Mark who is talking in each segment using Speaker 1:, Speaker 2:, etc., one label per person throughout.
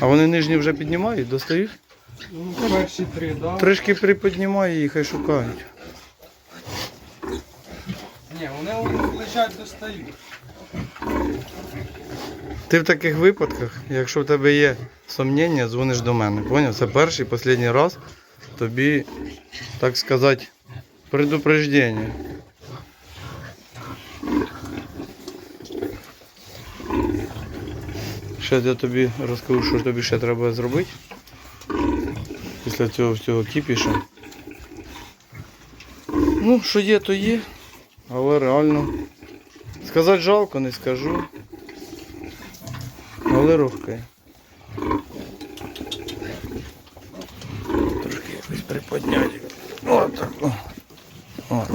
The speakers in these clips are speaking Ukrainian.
Speaker 1: А вони нижні вже піднімають, достають?
Speaker 2: Ну, перші три, да?
Speaker 1: Трішки приподнімає і хай шукають.
Speaker 2: Ні, вони лежать достають.
Speaker 1: Ти в таких випадках, якщо в тебе є сумніння, дзвониш до мене. Поняв? Це перший, останній раз тобі, так сказати, предупреждення. Ще я тобі розкажу, що тобі ще треба зробити. Після цього всього кіпіша. Ну, що є, то є. Але реально. Сказати жалко, не скажу. Але рухкає. Трошки якось приподняти. От так. О.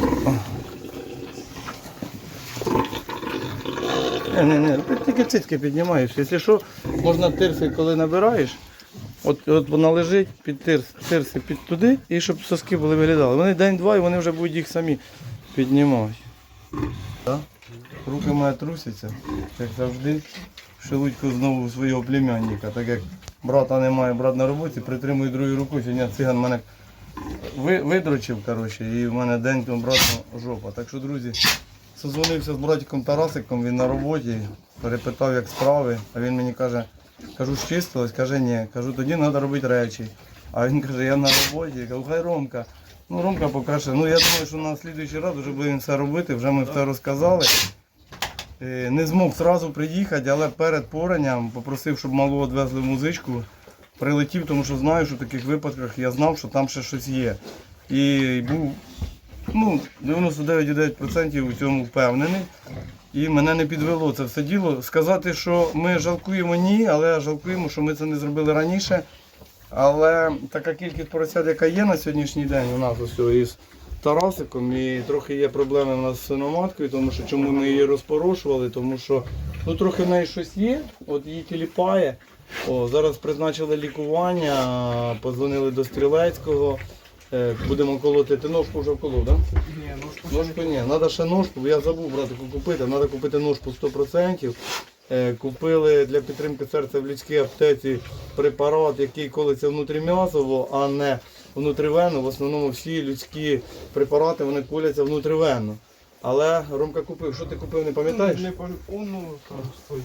Speaker 1: Не, не, не, тільки цитки піднімаєш. Якщо що, можна тирси, коли набираєш, от, от вона лежить під тирс, тирси під туди, і щоб соски були виглядали. Вони день-два і вони вже будуть їх самі піднімати. Так? Руки мої трусяться, як завжди. Шелудько знову свого племянника, так як брата немає, брат на роботі, притримую другою рукою. Сьогодні циган мене ви- видрочив, коротше, і в мене день тому жопа. Так що, друзі, созвонився з братиком Тарасиком, він на роботі, перепитав, як справи, а він мені каже, кажу, щистилось, каже, ні. Кажу, тоді треба робити речі. А він каже, я на роботі, кажу, хай Ромка. Ну, Ромка покаже. Ну, я думаю, що на слідуючий раз вже будемо все робити, вже ми все розказали. Е, Не змог одразу приїхати, але перед поранням попросив, щоб малу відвезли в музичку. Прилетів, тому що знаю, що в таких випадках я знав, що там ще щось є. І був ну, 99,9% у цьому впевнений. І мене не підвело це все діло. Сказати, що ми жалкуємо, ні, але жалкуємо, що ми це не зробили раніше. Але така кількість поросят, яка є на сьогоднішній день у нас ось із Тарасиком, і трохи є проблеми у нас з синоматкою, тому що чому ми її розпорошували, тому що ну, трохи в неї щось є, от її тіліпає. О, зараз призначили лікування, подзвонили до Стрілецького. Е, Будемо колоти. Ти ножку вже вколов, так? Да?
Speaker 2: Ні, ножку
Speaker 1: Ножку ні, треба ще ножку, бо я забув братику купити. Треба купити ножку 100%. Е, Купили для підтримки серця в людській аптеці препарат, який колиться внутрім'язово, а не внутривенно. В основному всі людські препарати вони коляться внутривенно. Але Ромка купив. Що ти купив, не пам'ятаєш?
Speaker 2: Не пам- Воно стоїть.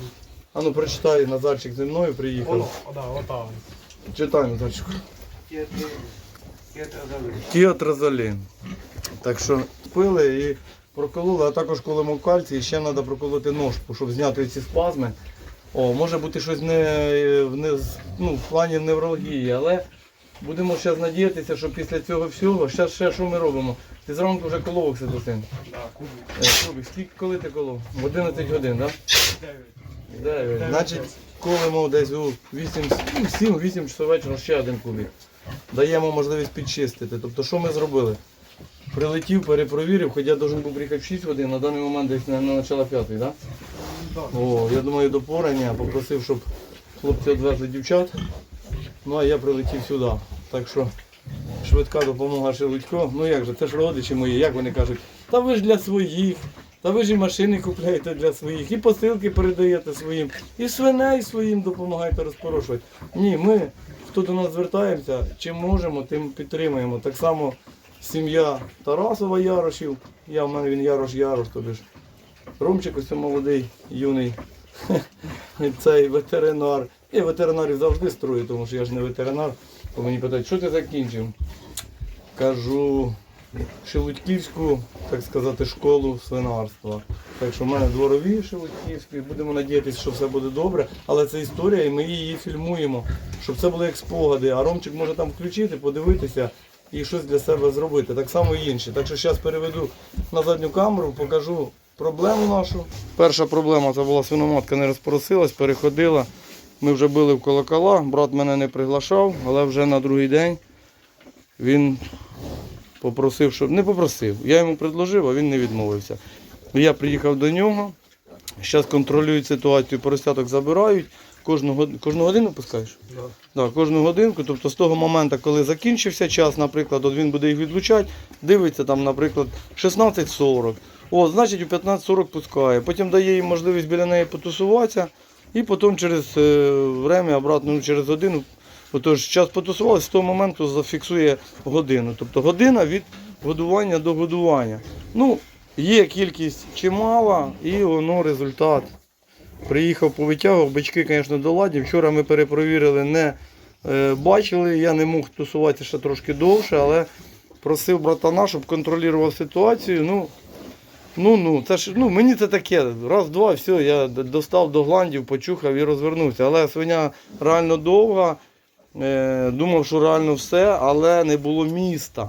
Speaker 1: А ну прочитай, Назарчик зі мною приїхав.
Speaker 2: Воно, да.
Speaker 1: Читай, Назарчик. Тіотразолін. Так що пили і прокололи, а також колемо кальцій, ще треба проколоти ножку, щоб зняти ці спазми. О, може бути щось не, не, ну, в плані неврології, але будемо зараз надіятися, що після цього всього, ще, ще що ми робимо? Ти зранку вже колов окситоцин.
Speaker 2: Кубик.
Speaker 1: Е, скільки коли ти колов? В 11 годин, так?
Speaker 2: Дев'ять.
Speaker 1: 9. Значить, колемо десь у 8, 7-8 часов вечора ще один кубик. Даємо можливість підчистити. Тобто, що ми зробили? Прилетів, перепровірив, хоча должен був приїхати в 6 годин, на даний момент десь на, начало 5, так? Да. О, я думаю, до порання попросив, щоб хлопці відвезли дівчат. Ну а я прилетів сюди. Так що швидка допомога Шелудько. Ну як же, це ж родичі мої, як вони кажуть, та ви ж для своїх, та ви ж і машини купляєте для своїх, і посилки передаєте своїм, і свиней своїм допомагаєте розпорошувати. Ні, ми, хто до нас звертаємося, чим можемо, тим підтримуємо. Так само сім'я Тарасова Ярошів, я в мене він Ярош Ярош, тобі ж. Ромчик ось молодий, юний цей ветеринар. Я ветеринарів завжди строю, тому що я ж не ветеринар. То мені питають, що ти закінчив? Кажу, Шелудьківську, так сказати, школу свинарства. Так що в мене дворові Шелудьківські, будемо надіятися, що все буде добре. Але це історія і ми її фільмуємо, щоб це було як спогади. А Ромчик може там включити, подивитися і щось для себе зробити. Так само і інші. Так що зараз переведу на задню камеру, покажу проблему нашу. Перша проблема це була свиноматка не розпросилась, переходила. Ми вже били в колокола, брат мене не приглашав, але вже на другий день він попросив, щоб не попросив. Я йому предложив, а він не відмовився. Я приїхав до нього. Зараз контролюють ситуацію, поросяток забирають. Кожну, год- кожну годину пускаєш?
Speaker 2: Да.
Speaker 1: Да, кожну годинку, тобто з того моменту, коли закінчився час, наприклад, от він буде їх відлучати, дивиться там, наприклад, 16.40. О, значить у 15.40 пускає. Потім дає їй можливість біля неї потусуватися. І потім через е, время, обратно, ну, через годину, отож час потусувалися, з того моменту зафіксує годину. Тобто година від годування до годування. Ну, є кількість чимала і воно результат. Приїхав повитягував, бички, звісно, доладні. Вчора ми перепровірили, не е, бачили. Я не мог тусуватися ще трошки довше, але просив братана, щоб контролював ситуацію. Ну, ну, ну, це ж, ну, мені це таке. Раз-два, все, я достав до гландів, почухав і розвернувся. Але свиня реально довга. Е, думав, що реально все, але не було міста.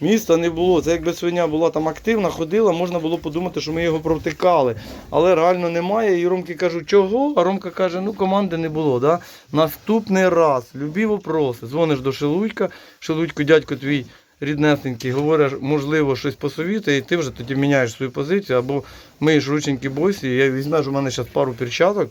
Speaker 1: Міста не було. Це якби свиня була там активна, ходила, можна було подумати, що ми його провтикали. Але реально немає. І Ромки кажуть, чого? А Ромка каже, ну команди не було. Да? Наступний раз, любі вопроси. Дзвониш до Шелудька, Шелудько, дядько твій ріднесенький, говориш, можливо, щось посовітує, і ти вже тоді міняєш свою позицію, або миєш рученьки босі, я візьмеш у мене зараз пару перчаток,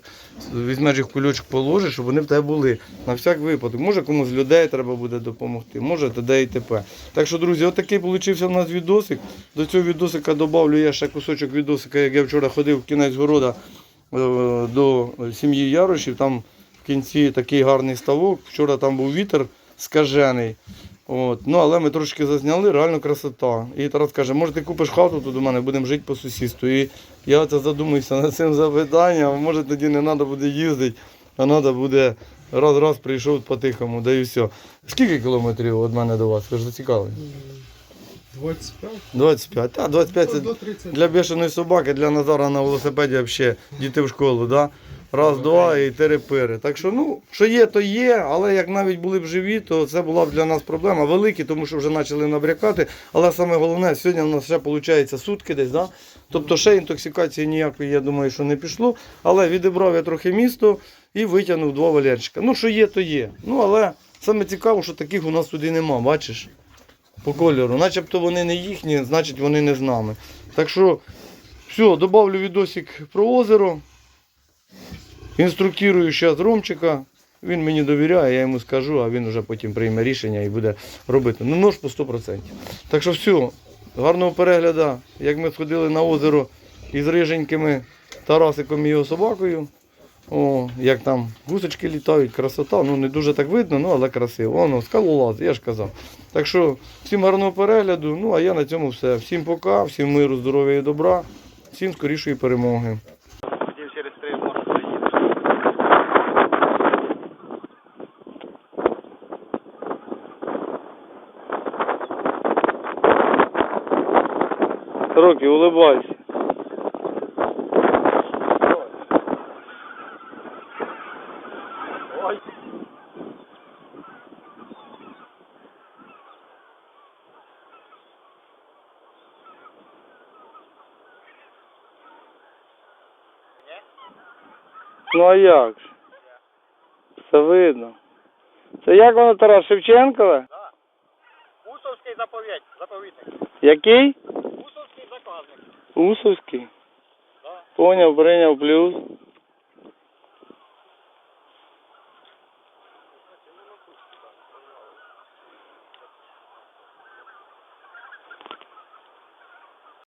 Speaker 1: візьмеш їх кульочок положиш, щоб вони в тебе були. На всяк випадок. Може комусь людей треба буде допомогти, може т.д. і т.п. Так що, друзі, отакий получився в нас відосик. До цього відосика додавлю я ще кусочок відосика, як я вчора ходив в кінець города е, до сім'ї Ярошів. Там в кінці такий гарний ставок. Вчора там був вітер скажений. От. Ну, але ми трошки зазняли, реально красота. І Тарас каже, може ти купиш хату тут у мене, будемо жити по сусідству. І я це задумуюся над цим запитанням, може тоді не треба буде їздити, а треба буде раз-раз прийшов по-тихому, да і все. Скільки кілометрів від мене до вас? Ви ж зацікавлені?
Speaker 2: 25
Speaker 1: 25. Та, 25 це
Speaker 2: до 30.
Speaker 1: для бешеної собаки, для Назара на велосипеді взагалі діти в школу, да? Раз, два і терепири. Так що, ну, що є, то є, але як навіть були б живі, то це була б для нас проблема. Великі, тому що вже почали набрякати. Але саме головне, сьогодні у нас ще виходить сутки десь, да? Тобто ще інтоксикації ніякої, я думаю, що не пішло. Але відібрав я трохи місто і витягнув два валерчика. Ну, що є, то є. Ну, але саме цікаво, що таких у нас туди нема, бачиш? По кольору. Начебто вони не їхні, значить вони не з нами. Так що, все, добавлю відосик про озеро. Інструктирую зараз Ромчика. Він мені довіряє, я йому скажу, а він вже потім прийме рішення і буде робити. Ну, нож по 100%. Так що все, гарного перегляду. Як ми сходили на озеро із риженькими Тарасиком і його собакою. О, як там гусочки літають, красота. Ну не дуже так видно, ну але красиво. Воно, скалолаз, я ж казав. Так що всім гарного перегляду. Ну а я на цьому все. Всім пока, всім миру, здоров'я і добра, всім скорішої перемоги.
Speaker 3: Хотів через три може приїде.
Speaker 1: Роки, улыбайся. Ну а як ж? Все видно. Це як воно Тарас Шевченкове?
Speaker 3: Усовський заповідь, заповідник.
Speaker 1: Який? Усовський
Speaker 3: Да.
Speaker 1: Поняв, прийняв плюс.